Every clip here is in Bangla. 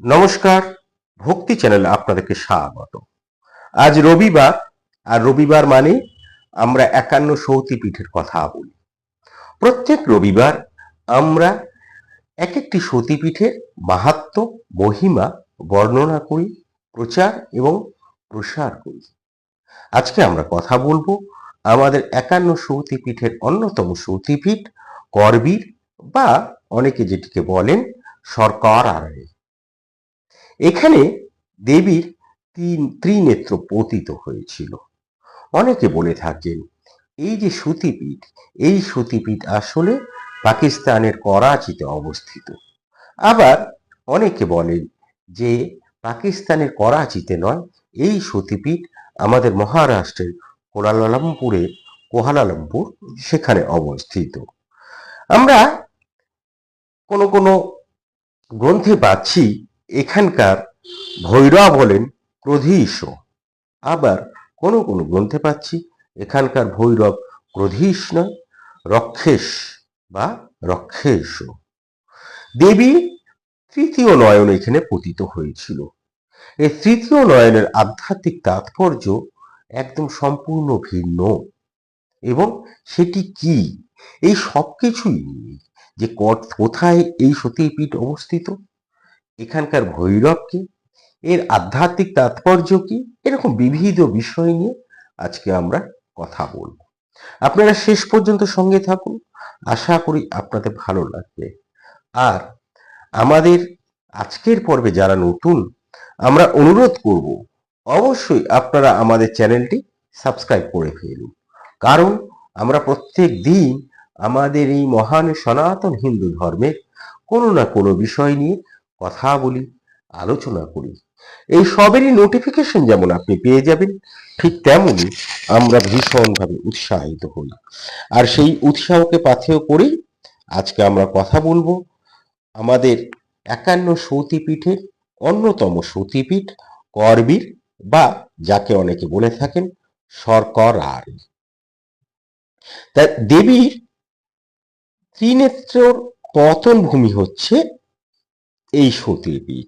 নমস্কার, ভক্তি চ্যানেলে আপনাদেরকে স্বাগত। আজ রবিবার, আর রবিবার মানে আমরা একান্ন সৌতি পীঠের কথা বলি। প্রত্যেক রবিবার আমরা এক একটি সতীপীঠের মাহাত্ম, মহিমা বর্ণনা করি, প্রচার এবং প্রসার করি। আজকে আমরা কথা বলব আমাদের একান্ন সৌতিপীঠের অন্যতম সৌতিপীঠ করবীর বা অনেকে যেটিকে বলেন সরকার আড়াই এখানে দেবীর তিন ত্রিনেত্র পতিত হয়েছিল। অনেকে বলে থাকেন, এই যে সতীপীঠ, এই সতীপীঠ আসলে পাকিস্তানের করাচিতে অবস্থিত। আবার অনেকে বলেন যে পাকিস্তানের করাচিতে নয়, এই সতীপীঠ আমাদের মহারাষ্ট্রের কোলালালামপুরের কোহালালামপুর সেখানে অবস্থিত। আমরা কোনো কোনো গ্রন্থে পাচ্ছি এখানকার ভৈরব হলেন ক্রোধীশ আবার কোন কোন গ্রন্থে পাচ্ছি, এখানকার ভৈরব ক্রোধীশ নয়, রক্ষেশ বা রক্ষেশ। দেবী তৃতীয় নয়ন এখানে পতিত হয়েছিল। এই তৃতীয় নয়নের আধ্যাত্মিক তাৎপর্য একদম সম্পূর্ণ ভিন্ন। এবং সেটি কি? এই সব কিছুই যে কোথায় এই সতীপীঠ অবস্থিত? এখানকার ভৈরবকে এর আধ্যাত্মিক তাৎপর্য কি? এরকম বিবিধ বিষয় নিয়ে আজকে আমরা কথা বলব। আপনারা শেষ পর্যন্ত সঙ্গে থাকুন। আশা করি আপনাদের ভালো লাগবে। আর আমাদের আজকের পর্বে যারা নতুন, আমরা অনুরোধ করব, অবশ্যই আপনারা আমাদের চ্যানেলটি সাবস্ক্রাইব করে ফেলুন। কারণ আমরা প্রত্যেক দিন আমাদের এই মহান সনাতন হিন্দু ধর্মের কোনো না কোনো বিষয় নিয়ে কথা বলি, আলোচনা করি। এই সবেরই নোটিফিকেশন যেমন আপনি পেয়ে যাবেন, ঠিক তেমনই আমরা ভীষণভাবে উৎসাহিত হই। আর সেই উৎসাহকে পাথেয় করেই আজকে আমরা কথা বলব আমাদের একান্ন সতীপীঠের অন্যতম সতীপীঠ, করবীর বা যাকে অনেকে বলে থাকেন শর্কর আর দেবীর ত্রিনেত্রর পতন ভূমি হচ্ছে এই সতীপীঠ।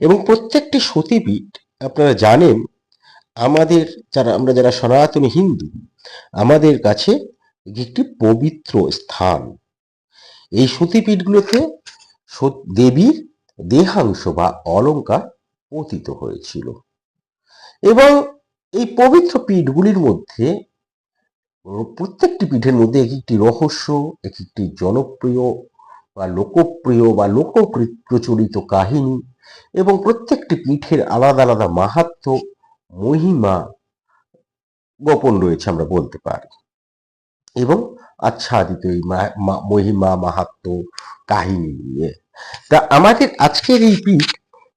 এবং প্রত্যেকটি সতীপীঠ, আপনারা জানেন, আমাদের যারা, আমরা যারা সনাতনী হিন্দু, আমাদের কাছে একটি পবিত্র স্থান। এই সতীপীঠগুলোতে সত- দেবীর দেহাংশ বা অলঙ্কার পতিত হয়েছিল। এবং এই পবিত্র পীঠগুলির মধ্যে প্রত্যেকটি পীঠের মধ্যে এক একটি রহস্য এক একটি জনপ্রিয় বা লোকপ্রিয় বা লোক প্রচলিত কাহিনী এবং প্রত্যেকটি পীঠের আলাদা আলাদা মাহাত্ম, মহিমা গোপন রয়েছে আমরা বলতে পারি। এবং আচ্ছাদিত এই মহিমা, মাহাত্ম, কাহিনী নিয়ে। তা আমাদের আজকের এই পীঠ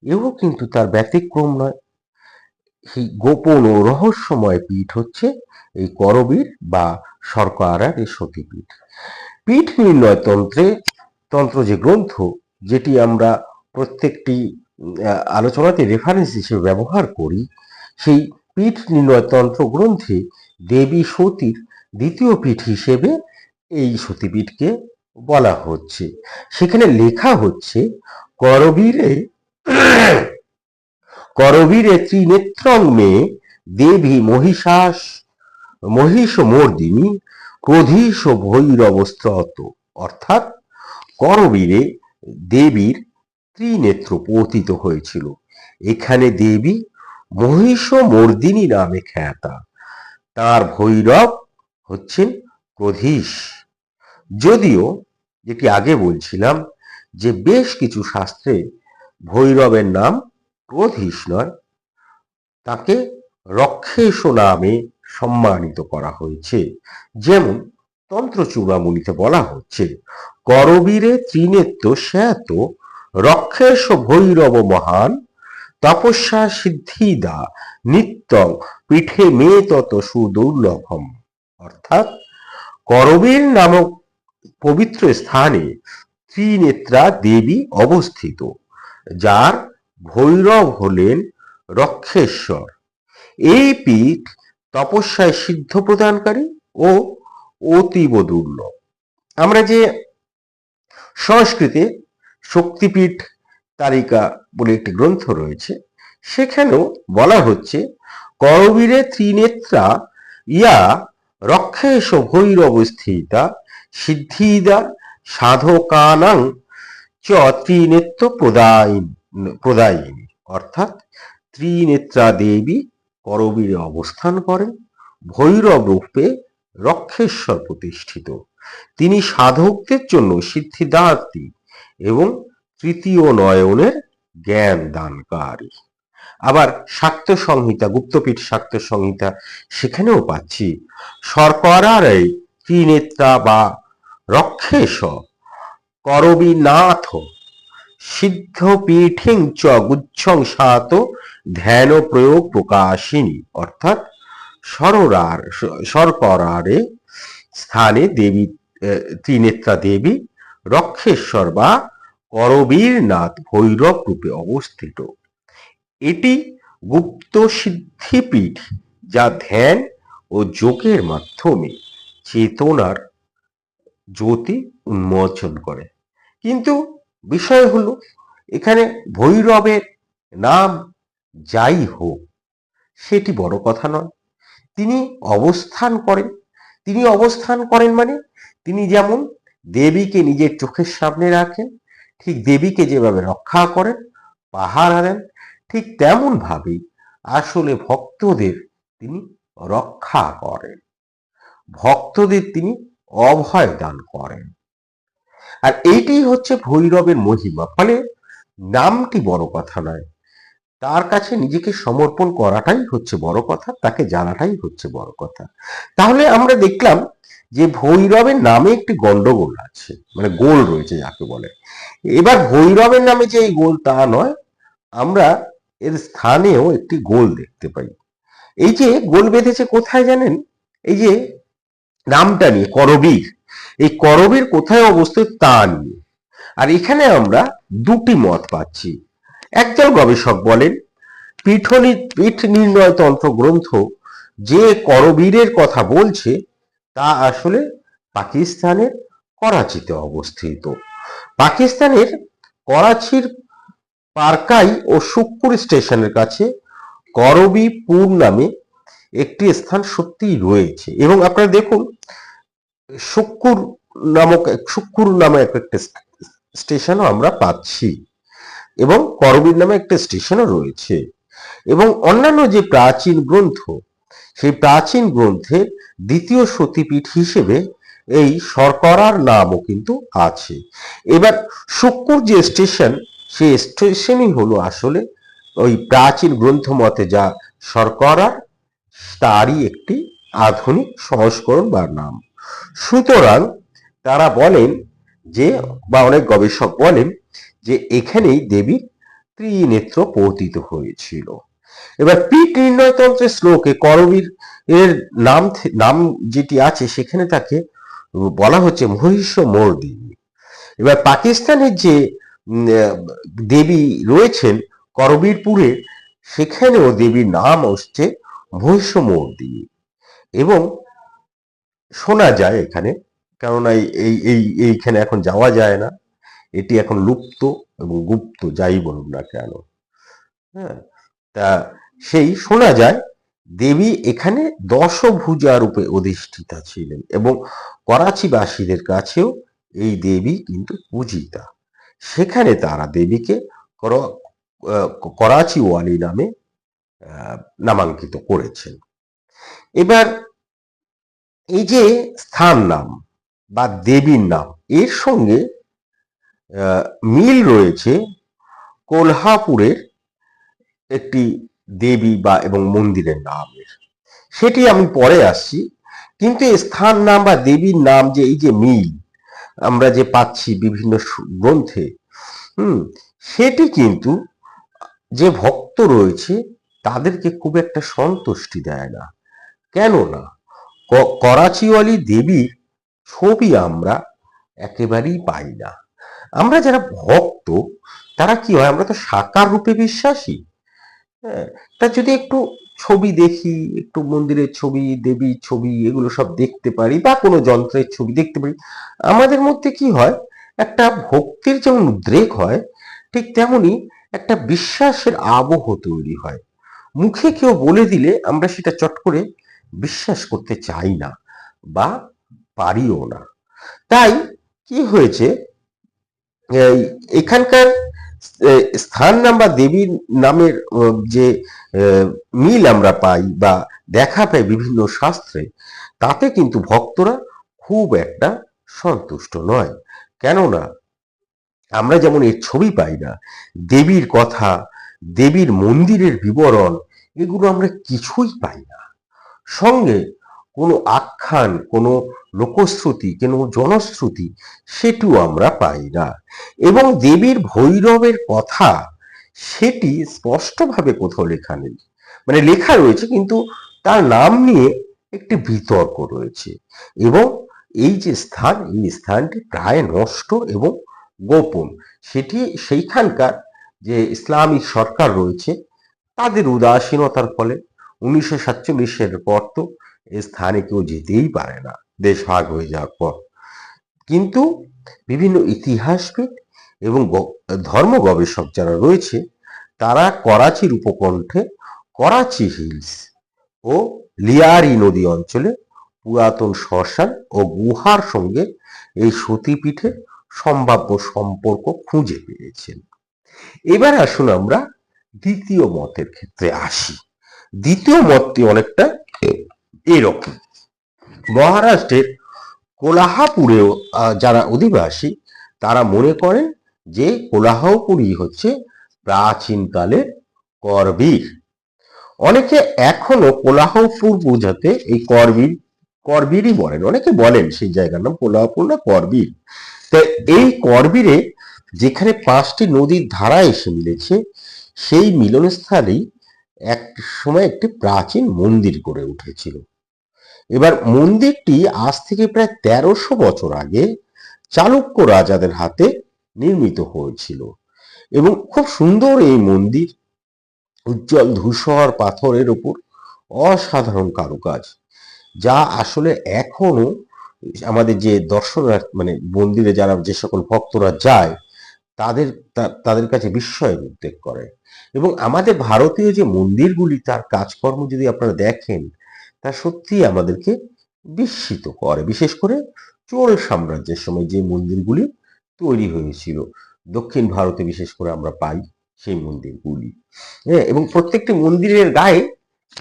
এও কিন্তু তার ব্যতিক্রম নয়। সেই গোপন ও রহস্যময় পীঠ হচ্ছে এই করবীর বা সরকারার এই সতীপীঠ। পীঠ নির্ণয় তন্ত্রে তন্ত্র যে গ্রন্থ, যেটি আমরা প্রত্যেকটি আলোচনাতে রেফারেন্স হিসেবে ব্যবহার করি, সেই পীঠ নির্ণয় তন্ত্র গ্রন্থে দেবী সতীর দ্বিতীয় পীঠ হিসেবে এই সতীপীঠকে বলা হচ্ছে। সেখানে লেখা হচ্ছে, করবীরে করবীরে ত্রিনেত্রং মে দেবী মহিষাস, মহিষ মর্দিনী, ক্রোধীশ ভৈরবস্ত্রত অর্থাৎ করবীরে দেবীর ত্রিনেত্র পতিত হয়েছিল। এখানে দেবী মহিষ মর্দিনী নামে খ্যাতা। তার ভৈরব হচ্ছেন ক্রোধীশ। যদিও, যেটি আগে বলছিলাম, যে বেশ কিছু শাস্ত্রে ভৈরবের নাম ক্রোধীশ নয়, তাকে রক্ষেশ নামে সম্মানিত করা হয়েছে। যেমন তন্ত্র চূড়ামণিতে বলা হচ্ছে করবীরে ত্রিনেত্র শ্যাত, রক্ষেশ ভৈরব মহান, তপস্যা সিদ্ধিদা, নিত্যং পিঠে মে তত সুদুর্লভম। অর্থাৎ করবীর নামক পবিত্র স্থানে ত্রিনেত্রা দেবী অবস্থিত, যার ভৈরব হলেন রক্ষেশ্বর। এই পীঠ তপস্যায় সিদ্ধ প্রদানকারী ও অতীব দুর্লভ। আমরা যে সংস্কৃতে শক্তিপীঠ তালিকা বলে একটি গ্রন্থ রয়েছে। সেখানেও বলা হচ্ছে, করবীরে ত্রিনেত্রা ইয়া রক্ষেশ ভৈরব স্থিতা সিদ্ধিদা সাধকানাং চ ত্রিনেত্র প্রদায়িনী প্রদায়িনী। অর্থাৎ ত্রিনেত্রা দেবী করবীরে অবস্থান করেন, ভৈরব রূপে রক্ষেশ্বর প্রতিষ্ঠিত। তিনি সাধকদের জন্য সিদ্ধিদাত্রী এবং তৃতীয় নয়নের জ্ঞান দানকারী। আবার শাক্ত সংহিতা, গুপ্তপীঠ শাক্ত সংহিতা সেখানেও পাচ্ছি। শর্করার ত্রিনেত্রা বা রক্ষেশ করবীনাথ সিদ্ধপীঠিং চ গুচ্ছং সাত ধ্যান প্রয়োগ প্রকাশিনী। অর্থাৎ সররার শর্করারে স্থানে দেবী ত্রিনেত্রা দেবী রক্ষেশ্বর বা করবীরনাথ ভৈরব রূপে অবস্থিত। এটি গুপ্ত সিদ্ধিপীঠ যা ধ্যান ও যোগের মাধ্যমে চেতনার জ্যোতি উন্মোচন করে। কিন্তু বিষয় হলো, এখানে ভৈরবের নাম যাই হোক, সেটি বড় কথা নয়। তিনি অবস্থান করেন তিনি অবস্থান করেন মানে তিনি যেমন দেবীকে নিজের চোখের সামনে রাখেন, ঠিক দেবীকে যেভাবে রক্ষা করেন পাহারা দেন ঠিক তেমন ভাবেই আসলে ভক্তদের তিনি রক্ষা করেন। ভক্তদের তিনি অভয় দান করেন। আর এইটাই হচ্ছে ভৈরবের মহিমা। ফলে নামটি বড় কথা নয় তার কাছে নিজেকে সমর্পণ করাটাই হচ্ছে বড় কথা, তাকে জানাটাই হচ্ছে বড় কথা। তাহলে আমরা দেখলাম যে ভৈরবের নামে একটি গন্ডগোল আছে মানে গোল রয়েছে যাকে বলে। এবার ভৈরবের নামে যে এই গোল তা নয়, আমরা এর স্থানেও একটি গোল দেখতে পাই। এই যে গোল বেঁধেছে কোথায় জানেন? এই যে নামটা নিয়ে, করবীর। এই করবীর কোথায় অবস্থিত তা নিয়ে। আর এখানে আমরা দুটি মত পাচ্ছি। একজন গবেষক বলেন, পীঠনি, পীঠ নির্ণয় তন্ত্র গ্রন্থ যে করবীরের কথা বলছে, তা আসলে পাকিস্তানের করাচিতে অবস্থিত। পাকিস্তানের করাচির পার্কাই ও সুক্কুর স্টেশনের কাছে করবীপুর নামে একটি স্থান সত্যিই রয়েছে। এবং আপনারা দেখুন শুক্কুর নামক শুক্কুর নামে একটা স্টেশনও আমরা পাচ্ছি। এবং করবীর নামে একটা স্টেশনও রয়েছে। এবং অন্যান্য যে প্রাচীন গ্রন্থ, সেই প্রাচীন গ্রন্থের দ্বিতীয় সতীপীঠ হিসেবে এই শর্করার নামও কিন্তু আছে। এবার শুক্কুর যে স্টেশন সেই স্টেশনই হলো আসলে ওই প্রাচীন গ্রন্থ মতে যা শর্করার, তারই একটি আধুনিক সংস্করণ বা নাম। সুতরাং তারা বলেন যে, বা অনেক গবেষক বলেন যে এখানেই দেবীর ত্রিনেত্র পতিত হয়েছিল। এবার পীঠ নির্ণয়তন্ত্রের শ্লোকে করবীর এর নাম নাম যেটি আছে, সেখানে তাকে বলা হচ্ছে মহিষ মর্দিনী। এবার পাকিস্তানের যে দেবী রয়েছেন করবীরপুরে, সেখানেও দেবীর নাম হচ্ছে মহিষ মর্দিনী। এবং শোনা যায় এখানে, কেননা এই, এই- এইখানে এখন যাওয়া যায় না। এটি এখন লুপ্ত এবং গুপ্ত, যাই বলুন না কেন। হ্যাঁ তা সেই শোনা যায়, দেবী এখানে দশভুজা রূপে অধিষ্ঠিতা ছিলেন এবং করাচিবাসীদের কাছেও এই দেবী কিন্তু পূজিতা। সেখানে তারা দেবীকে কর- করাচি ওয়ালি নামে নামাঙ্কিত করেছেন। এবার এই যে স্থান নাম বা দেবীর নাম, এর সঙ্গে মিল রয়েছে কোলহাপুরের একটি দেবী বা এবং মন্দিরের নামের সেটি আমি পরে আসছি, কিন্তু স্থান নাম বা দেবীর নাম যে এই যে মিল, আমরা যে পাচ্ছি বিভিন্ন গ্রন্থে, হুম, সেটি কিন্তু যে ভক্ত রয়েছে তাদেরকে খুব একটা সন্তুষ্টি দেয় না। কেননা, ক- করাচিওয়ালি দেবীর ছবি আমরা একেবারেই পাই না। আমরা যারা ভক্ত, তারা কি হয়? আমরা তো সাকার রূপে বিশ্বাসী। হ্যাঁ তা যদি একটু ছবি দেখি, একটু মন্দিরের ছবি, দেবীর ছবি, এগুলো সব দেখতে পারি বা কোনো যন্ত্রের ছবি দেখতে পারি, আমাদের মধ্যে কি হয়? একটা ভক্তির যেমন উদ্রেক হয়, ঠিক তেমনি একটা বিশ্বাসের আবহ তৈরি হয়। মুখে কেউ বলে দিলে আমরা সেটা চট করে বিশ্বাস করতে চাই না বা পারিও না। তাই কি হয়েছে? এখানকার স্থান নাম বা দেবীর নামের যে মিল আমরা পাই বা দেখা পাই বিভিন্ন শাস্ত্রে, তাতে কিন্তু ভক্তরা খুব একটা সন্তুষ্ট নয়। কেননা, আমরা যেমন এর ছবি পাই না, দেবীর কথা, দেবীর মন্দিরের বিবরণ, এগুলো আমরা কিছুই পাই না। সঙ্গে কোনো আখ্যান, কোনো লোকশ্রুতি, কোনো জনশ্রুতি সেটিও আমরা পাই না। এবং দেবীর ভৈরবের কথা সেটি স্পষ্টভাবে কোথাও লেখা নেই। মানে লেখা রয়েছে কিন্তু তার নাম নিয়ে একটি বিতর্ক রয়েছে। এবং এই যে স্থান, এই স্থানটি প্রায় নষ্ট এবং গোপন। সেটি সেইখানকার যে ইসলামিক সরকার রয়েছে, তাদের উদাসীনতার ফলে উনিশশো সাতচল্লিশের পর তো স্থানে কেউ যেতেই পারে না। দেশ ভাগ হয়ে যাওয়ার পর। কিন্তু বিভিন্ন ইতিহাসবিদ এবং ধর্ম গবেষক যারা রয়েছে, তারা করাচির উপকণ্ঠে করাচি হিলস ও লিয়ারি নদী অঞ্চলে পুরাতন শ্মশান ও গুহার সঙ্গে এই সতীপীঠের সম্ভাব্য সম্পর্ক খুঁজে পেয়েছেন। এবার আসুন আমরা দ্বিতীয় মতের ক্ষেত্রে আসি। দ্বিতীয় মতটি অনেকটা এরকম। মহারাষ্ট্রের কোলাহাপুরেও যারা অধিবাসী, তারা মনে করেন যে কোলাহাপুরই হচ্ছে প্রাচীনকালের করবীর। অনেকে এখনও কোলাহপুর বোঝাতে এই করবীর, করবীরই বলেন। অনেকে বলেন সেই জায়গার নাম কোলাহপুর না করবীর। তো এই করবীরে যেখানে পাঁচটি নদীর ধারা এসে মিলেছে, সেই মিলনস্থলেই এক সময় একটি প্রাচীন মন্দির গড়ে উঠেছিল। এবার মন্দিরটি আজ থেকে প্রায় তেরোশো বছর আগে চালুক্য রাজাদের হাতে নির্মিত হয়েছিল। এবং খুব সুন্দর এই মন্দির, উজ্জ্বল ধূসর পাথরের উপর অসাধারণ কারুকাজ, যা আসলে এখনও আমাদের যে দর্শনার্থী মানে মন্দিরে যারা যে সকল ভক্তরা যায়, তাদের তাদের কাছে বিস্ময়ের উদ্বেগ করে। এবং আমাদের ভারতীয় যে মন্দিরগুলি, তার কাজকর্ম যদি আপনারা দেখেন তা সত্যি আমাদেরকে বিস্মিত করে। বিশেষ করে চোল সাম্রাজ্যের সময় যে মন্দিরগুলি তৈরি হয়েছিল। দক্ষিণ ভারতে বিশেষ করে আমরা পাই সেই মন্দিরগুলি। হ্যাঁ এবং প্রত্যেকটি মন্দিরের গায়ে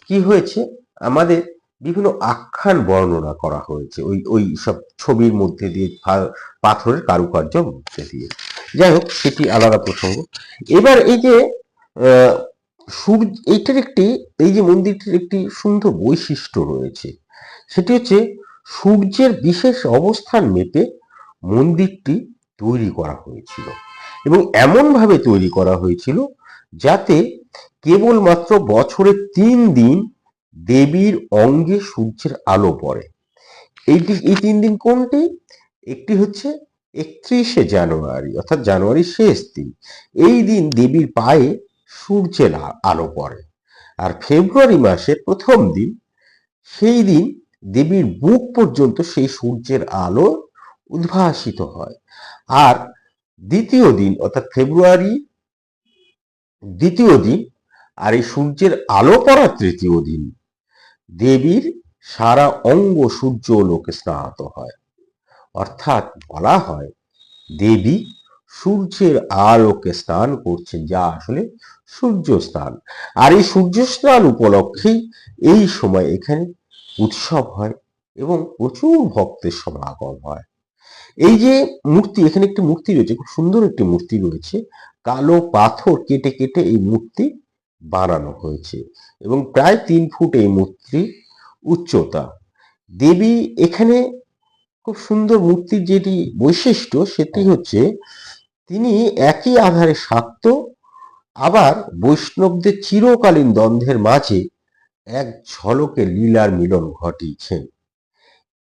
কি হয়েছে? আমাদের বিভিন্ন আখ্যান বর্ণনা করা হয়েছে। ওই ওই সব ছবির মধ্যে দিয়ে পাথরের কারুকার্য মধ্যে দিয়ে। যাই হোক, সেটি আলাদা প্রসঙ্গ। এবার এই যে সূর্য এইটার একটি, এই যে মন্দিরটির একটি সুন্দর বৈশিষ্ট্য রয়েছে, সেটি হচ্ছে সূর্যের বিশেষ অবস্থান মেপে মন্দিরটি তৈরি করা হয়েছিল এবং এমনভাবে তৈরি করা হয়েছিল যাতে কেবলমাত্র বছরে তিন দিন দেবীর অঙ্গে সূর্যের আলো পড়ে। এইটি, এই তিন দিন কোনটি? একটি হচ্ছে একত্রিশে জানুয়ারি, অর্থাৎ জানুয়ারির শেষ দিন। এই দিন দেবীর পায়ে সূর্যের আলো পড়ে। আর ফেব্রুয়ারি মাসের প্রথম দিন, সেই দিন দেবীর বুক পর্যন্ত সেই সূর্যের আলো উদ্ভাসিত হয়। আর দ্বিতীয় দিন, অর্থাৎ ফেব্রুয়ারি দ্বিতীয় দিন, আর এই সূর্যের আলো পড়ার তৃতীয় দিন, দেবীর সারা অঙ্গ সূর্য লোকে স্নাত হয়। অর্থাৎ বলা হয়, দেবী সূর্যের আলোকে স্নান করছেন। যা আসলে সূর্য স্নান আর এই সূর্য স্নান উপলক্ষেই এই সময় এখানে উৎসব হয় এবং প্রচুর ভক্তের সমাগম হয়। এই যে মূর্তি, এখানে একটি মূর্তি রয়েছে, খুব সুন্দর একটি মূর্তি রয়েছে। কালো পাথর কেটে কেটে এই মূর্তি বানানো হয়েছে এবং প্রায় তিন ফুট এই মূর্তি উচ্চতা। দেবী এখানে খুব সুন্দর মূর্তির যেটি বৈশিষ্ট্য সেটি হচ্ছে তিনি একই আধারে শাক্ত আবার বৈষ্ণবদের চিরকালীন দ্বন্দ্বের মাঝে এক ঝলকে লীলার মিলন ঘটিয়েছেন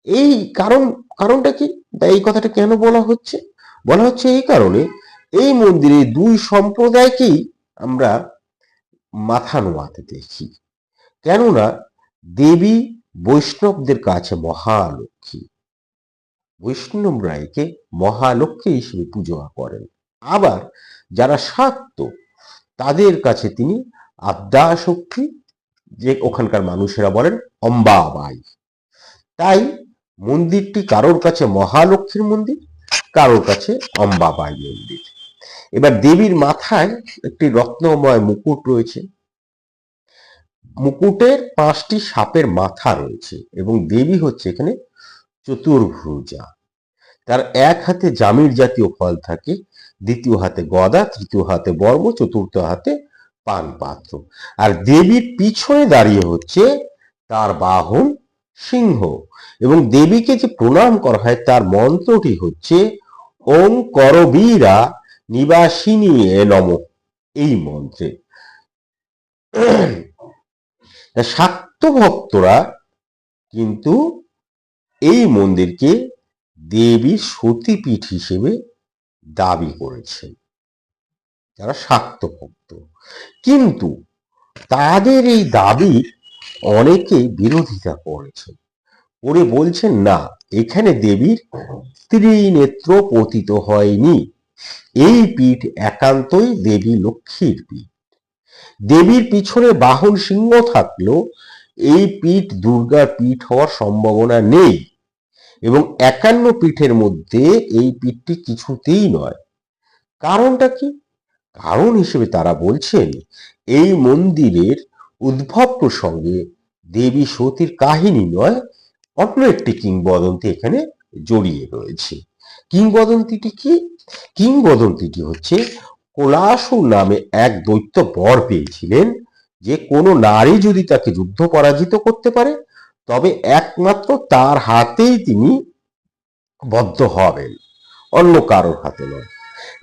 এই কারণ, কারণটা কি? এই কথাটা কেন বলা হচ্ছে? বলা হচ্ছে এই কারণে এই মন্দিরে দুই সম্প্রদায়কেই আমরা মাথা নোয়াতে দেখি। কেননা দেবী বৈষ্ণবদের কাছে মহালক্ষ্মী। বৈষ্ণবরা একে মহালক্ষ্মী হিসেবে পুজো করেন। আবার যারা শাক্ত তাদের কাছে তিনি আদ্যা শক্তি যে ওখানকার মানুষেরা বলেন অম্বাবাই। তাই মন্দিরটি কারোর কাছে মহালক্ষ্মীর মন্দির, কারোর কাছে অম্বাবাই মন্দির। এবার দেবীর মাথায় একটি রত্নময় মুকুট রয়েছে। মুকুটের পাঁচটি সাপের মাথা রয়েছে এবং দেবী হচ্ছে এখানে চতুর্ভুজা। তার এক হাতে জামির জাতীয় ফল থাকে দ্বিতীয় হাতে গদা, তৃতীয় হাতে বর্ম, চতুর্থ হাতে পান পাত্র আর দেবীর পিছনে দাঁড়িয়ে হচ্ছে তার বাহন সিংহ। এবং দেবীকে যে প্রণাম করা হয়, তার মন্ত্রটি হচ্ছে, ওম করবীরা নিবাসিনী এ নম এই মন্ত্রে। শাক্ত ভক্তরা কিন্তু এই মন্দিরকে দেবীর সতীপীঠ হিসেবে দাবি করেছেন যারা শাক্ত ভক্ত কিন্তু তাদের এই দাবি অনেকে বিরোধিতা করেছেন করে বলছেন, না, এখানে দেবীর ত্রিনেত্র পতিত হয়নি। এই পীঠ একান্তই দেবী লক্ষ্মীর পীঠ। দেবীর পিছনে বাহন সিংহ থাকলেও এই পীঠ দুর্গার পীঠ হওয়ার সম্ভাবনা নেই। এবং একান্ন পীঠের মধ্যে এই পীঠটি কিছুতেই নয়। কারণটা কি? কারণ হিসেবে তারা বলছেন, এই মন্দিরের উদ্ভব প্রসঙ্গে দেবী সতীর কাহিনী নয়, অন্য একটি কিংবদন্তি এখানে জড়িয়ে রয়েছে। কিংবদন্তিটি কি? কিংবদন্তিটি হচ্ছে কোলাসু নামে এক দৈত্য বর পেয়েছিলেন, যে কোনো নারী যদি তাকে যুদ্ধ পরাজিত করতে পারে তবে একমাত্র তার হাতেই তিনি বদ্ধ হবেন, অন্য কারোর হাতে নয়।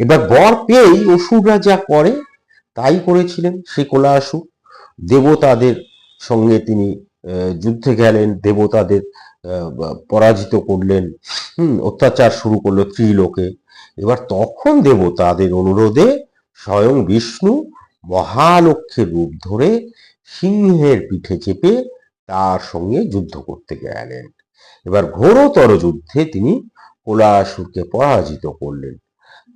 এবার বর পেয়েই অসুররা যা করে, তাই করেছিলেন সে কোলাসুর দেবতাদের সঙ্গে তিনি যুদ্ধে গেলেন, দেবতাদের পরাজিত করলেন, হুম, অত্যাচার শুরু করল ত্রিলোকে। এবার তখন দেবতাদের অনুরোধে স্বয়ং বিষ্ণু মহালক্ষ্মীর রূপ ধরে সিংহের পিঠে চেপে তার সঙ্গে যুদ্ধ করতে গেলেন। এবার ঘোরতর যুদ্ধে তিনি কোলাসুরকে পরাজিত করলেন।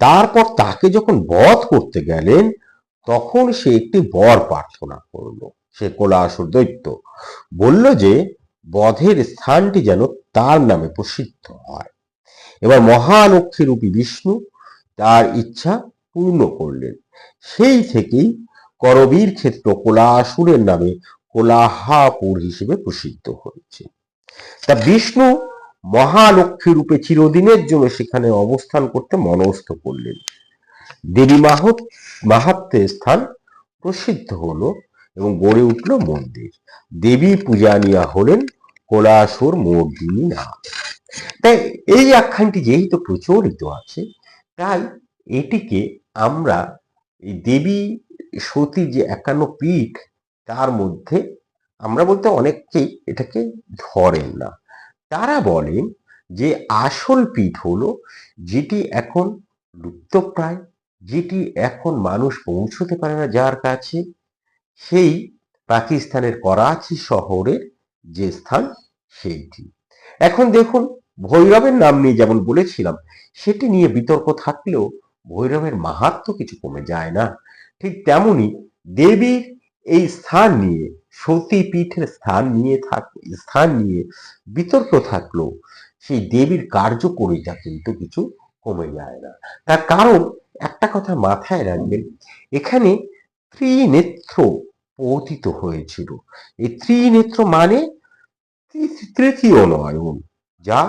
তারপর তাকে যখন বধ করতে গেলেন, তখন সে একটি বর প্রার্থনা করল। সে কোলাসুর দৈত্য বলল যে, বধের স্থানটি যেন তার নামে প্রসিদ্ধ হয়। এবার মহালক্ষ্মী রূপী বিষ্ণু তার ইচ্ছা পূর্ণ করলেন। সেই থেকেই করবীর ক্ষেত্র কোলাসুরের নামে কোলাহাপুর হিসেবে প্রসিদ্ধ হয়েছে। তা বিষ্ণু মহালক্ষ্মী রূপে চিরদিনের জন্য সেখানে অবস্থান করতে মনস্থ করলেন। দেবী মাহত স্থান প্রসিদ্ধ হলো এবং গড়ে উঠল মন্দির। দেবী পূজানিয়া হলেন কোলাসুর মর্দিনী না তাই এই আখ্যানটি যেহেতু প্রচলিত আছে, তাই এটিকে আমরা এই দেবী সতী যে একান্ন পীঠ তার মধ্যে আমরা বলতে অনেককেই এটাকে ধরেন না। তারা বলেন যে আসল পীঠ হলো যেটি এখন লুপ্তপ্রায়, যেটি এখন মানুষ পৌঁছতে পারে না যার কাছে। সেই পাকিস্তানের করাচি শহরের যে স্থান, সেইটি। এখন দেখুন, ভৈরবের নাম নিয়ে যেমন বলেছিলাম, সেটি নিয়ে বিতর্ক থাকলেও ভৈরবের মাহাত্ম কিছু কমে যায় না। ঠিক তেমনি দেবীর এই স্থান নিয়ে সতী পীঠের স্থান নিয়ে থাক, স্থান নিয়ে বিতর্ক থাকলেও সেই দেবীর কার্যকরিতা কিন্তু কিছু কমে যায় না। তার কারণ একটা কথা মাথায় রাখবেন, এখানে ত্রিনেত্র পতিত হয়েছিল। এই ত্রিনেত্র মানে তৃতীয় নয়ন, যা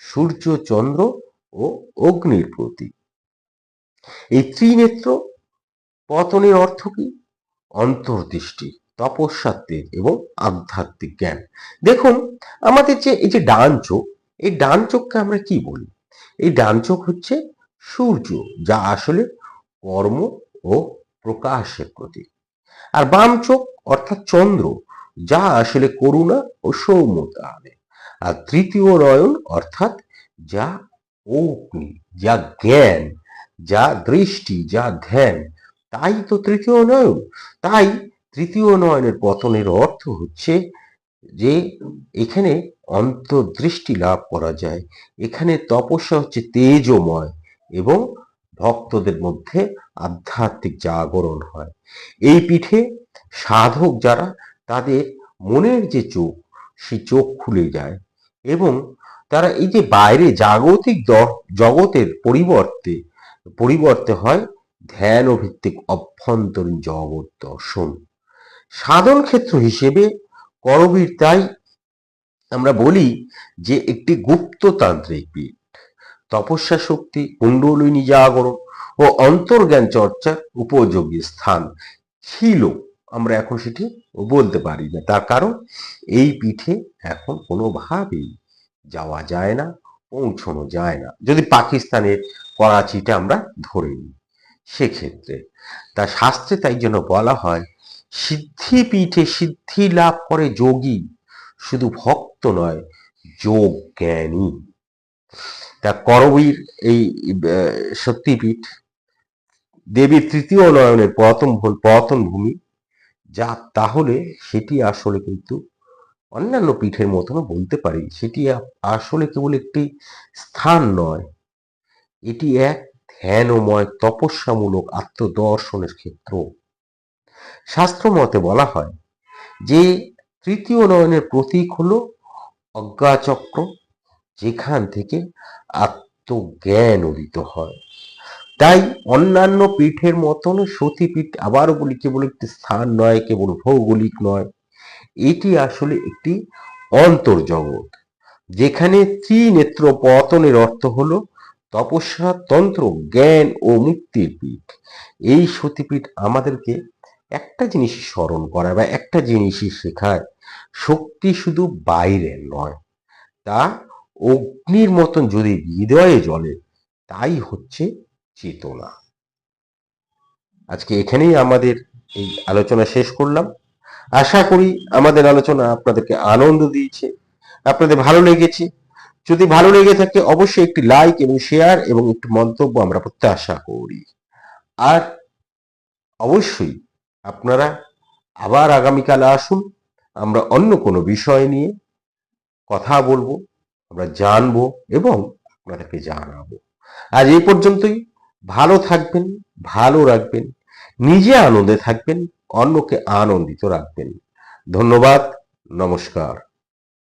সূর্য, চন্দ্র ও অগ্নির প্রতীক। এই ত্রিনেত্র পতনের অর্থ কি? অন্তর্দৃষ্টি তপস্যার এবং আধ্যাত্মিক জ্ঞান। দেখুন, আমাদের যে এই যে ডান চোখ, এই ডান চোখকে আমরা কি বলি? এই ডান চোখ হচ্ছে সূর্য, যা আসলে কর্ম ও প্রকাশের প্রতীক। আর বাম চোখ, অর্থাৎ চন্দ্র, যা আসলে করুণা ও সৌম্যতা আনে। আর তৃতীয় নয়ন, অর্থাৎ যা অগ্নি, যা জ্ঞান, যা দৃষ্টি, যা ধ্যান তাই তো তৃতীয় নয়ন। তাই তৃতীয় নয়নের পতনের অর্থ হচ্ছে যে এখানে অন্তর্দৃষ্টি লাভ করা যায়। এখানে তপস্যা হচ্ছে তেজময় এবং ভক্তদের মধ্যে আধ্যাত্মিক জাগরণ হয়। এই পিঠে সাধক যারা, তাদের মনের যে চোখ সেই চোখ খুলে যায় এবং তারা এই যে বাইরে জাগতিক জগতের পরিবর্তে পরিবর্তে হয় ধ্যান ও ভিত্তিক অভ্যন্তরীণ জগৎ দর্শন সাধন ক্ষেত্র হিসেবে করবীর তাই আমরা বলি যে একটি গুপ্ততান্ত্রিক পীঠ। তপস্যা শক্তি, কুণ্ডলিনী জাগরণ ও অন্তর্জ্ঞান চর্চার উপযোগী স্থান ছিল। আমরা এখন সেটি বলতে পারি না। তার কারণ এই পিঠে এখন কোনোভাবেই যাওয়া যায় না, পৌঁছানো যায় না। যদি পাকিস্তানের করাচিটা আমরা ধরে নিই। সেক্ষেত্রে। তা শাস্ত্রে তাই জন্য বলা হয় সিদ্ধি পীঠে সিদ্ধি লাভ করে যোগী, শুধু ভক্ত নয় যোগ জ্ঞানী তা করবীর এই শক্তিপীঠ দেবীর তৃতীয় নয়নের পতন পতন ভূমি, যা তাহলে সেটি আসলে কিন্তু অন্যান্য পীঠের মতনও বলতে পারি। সেটি আসলে কেবল একটি স্থান নয়, এটি এক ধ্যানময় তপস্যামূলক আত্মদর্শনের ক্ষেত্র। শাস্ত্র মতে বলা হয় যে, তৃতীয় নয়নের প্রতীক হল অজ্ঞাচক্র, যেখান থেকে আত্মজ্ঞান উদিত হয়। তাই অন্যান্য পীঠের মতন সতীপীঠ আবারও বলি, কেবল একটি স্থান নয়, কেবল ভৌগোলিক নয়। এটি আসলে একটি অন্তর্জগৎ, যেখানে ত্রিনেত্র পতনের অর্থ হলো তপস্যা তন্ত্র জ্ঞান ও মুক্তির পীঠ। এই সতীপীঠ আমাদেরকে একটা জিনিসই স্মরণ করায় বা একটা জিনিসই শেখায়, শক্তি শুধু বাইরের নয়। তা অগ্নির মতন যদি হৃদয়ে জ্বলে, তাই হচ্ছে চেতনা। আজকে এখানেই আমাদের এই আলোচনা শেষ করলাম। আশা করি আমাদের আলোচনা আপনাদেরকে আনন্দ দিয়েছে, আপনাদের ভালো লেগেছে। যদি ভালো লেগে থাকে, অবশ্যই একটি লাইক এবং শেয়ার এবং একটি মন্তব্য আমরা প্রত্যাশা করি। আর অবশ্যই আপনারা আবার আগামীকাল আসুন, আমরা অন্য কোনো বিষয় নিয়ে কথা বলব, আমরা জানব এবং আপনাদেরকে জানাব। আজ এই পর্যন্তই। ভালো থাকবেন, ভালো রাখবেন, নিজে আনন্দে থাকবেন, অন্যকে আনন্দিত রাখবেন। ধন্যবাদ, নমস্কার।